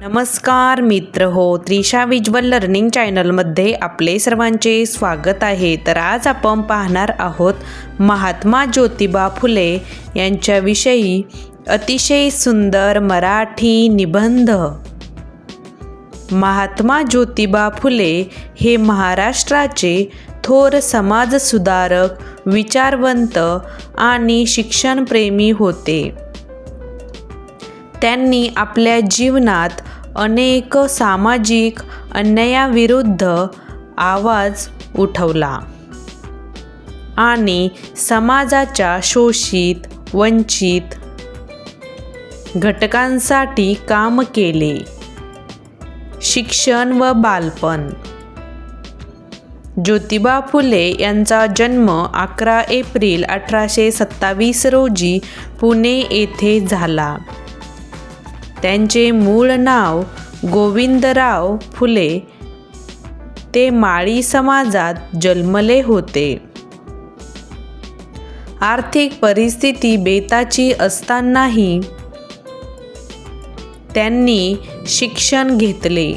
नमस्कार मित्र हो त्रिशा विज्वल लर्निंग चॅनलमध्ये आपले सर्वांचे स्वागत आहे. तर आज आपण पाहणार आहोत महात्मा ज्योतिबा फुले यांच्याविषयी अतिशय सुंदर मराठी निबंध. महात्मा ज्योतिबा फुले हे महाराष्ट्राचे थोर समाजसुधारक विचारवंत आणि शिक्षणप्रेमी होते. त्यांनी आपल्या जीवनात अनेक सामाजिक अन्यायाविरुद्ध आवाज उठवला आणि समाजाच्या शोषित वंचित घटकांसाठी काम केले. शिक्षण व बालपण. ज्योतिबा फुले यांचा जन्म अकरा एप्रिल अठराशे सत्तावीस रोजी पुणे येथे झाला. त्यांचे मूळ नाव गोविंदराव फुले. ते माळी समाजात जन्मले होते. आर्थिक परिस्थिती बेताची असतानाही त्यांनी शिक्षण घेतले.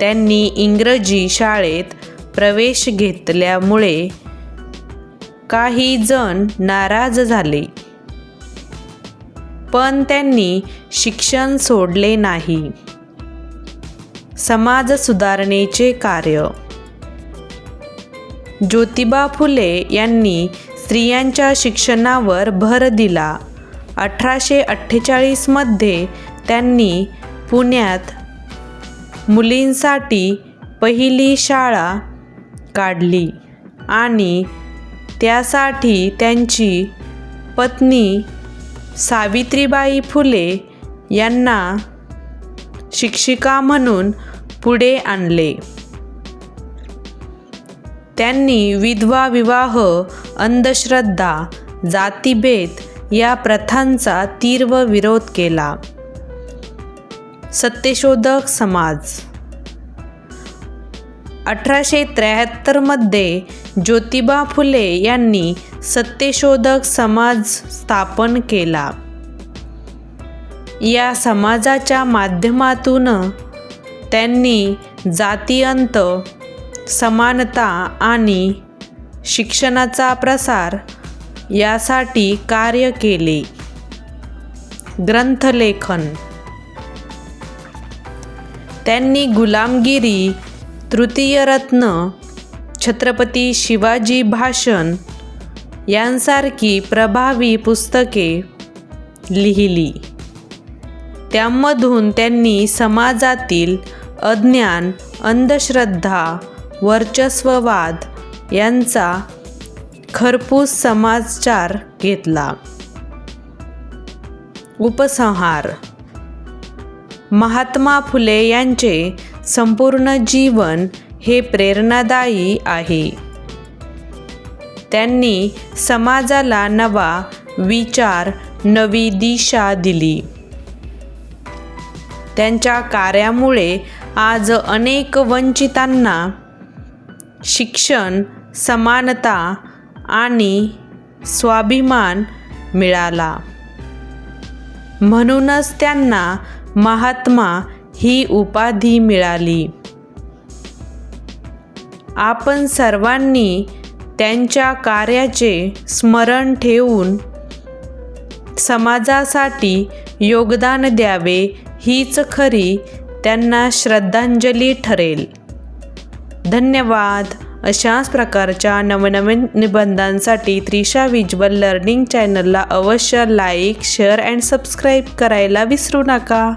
त्यांनी इंग्रजी शाळेत प्रवेश घेतल्यामुळे काही जण नाराज झाले. पण त्यांनी शिक्षण सोडले नाही. समाज सुधारणेचे कार्य. ज्योतिबा फुले यांनी स्त्रियांच्या शिक्षणावर भर दिला. अठराशे अठ्ठेचाळीसमध्ये त्यांनी पुण्यात मुलींसाठी पहिली शाळा काढली आणि त्यासाठी त्यांची पत्नी सावित्रीबाई फुले यांना शिक्षिका म्हणून पुढे आणले. त्यांनी विधवा विवाह अंधश्रद्धा जातीभेद या प्रथांचा तीव्र विरोध केला. सत्यशोधक समाज. अठराशे त्र्याहत्तरमध्ये ज्योतिबा फुले यांनी सत्यशोधक समाज स्थापन केला. या समाजाच्या माध्यमातून त्यांनी जातीयंत समानता आणि शिक्षणाचा प्रसार यासाठी कार्य केले. ग्रंथलेखन. त्यांनी गुलामगिरी तृतीयरत्न छत्रपती शिवाजी भाषण यांसारखी प्रभावी पुस्तके लिहिली. त्यामधून त्यांनी समाजातील अज्ञान अंधश्रद्धा वर्चस्ववाद यांचा खरपूस समाचार घेतला. उपसंहार. महात्मा फुले यांचे संपूर्ण जीवन हे प्रेरणादायी आहे. त्यांनी समाजाला नवा विचार नवी दिशा दिली. त्यांच्या कार्यामुळे आज अनेक वंचितांना शिक्षण समानता आणि स्वाभिमान मिळाला. म्हणूनच त्यांना महात्मा ही उपाधी मिळाली. आपण सर्वांनी त्यांच्या कार्याचे स्मरण ठेवून समाजासाठी योगदान द्यावे हीच खरी त्यांना श्रद्धांजली ठरेल. धन्यवाद. अशाच प्रकारच्या नवनवीन निबंधांसाठी त्रिशा विज्वल लर्निंग चॅनलला अवश्य लाईक शेअर अँड सबस्क्राईब करायला विसरू नका.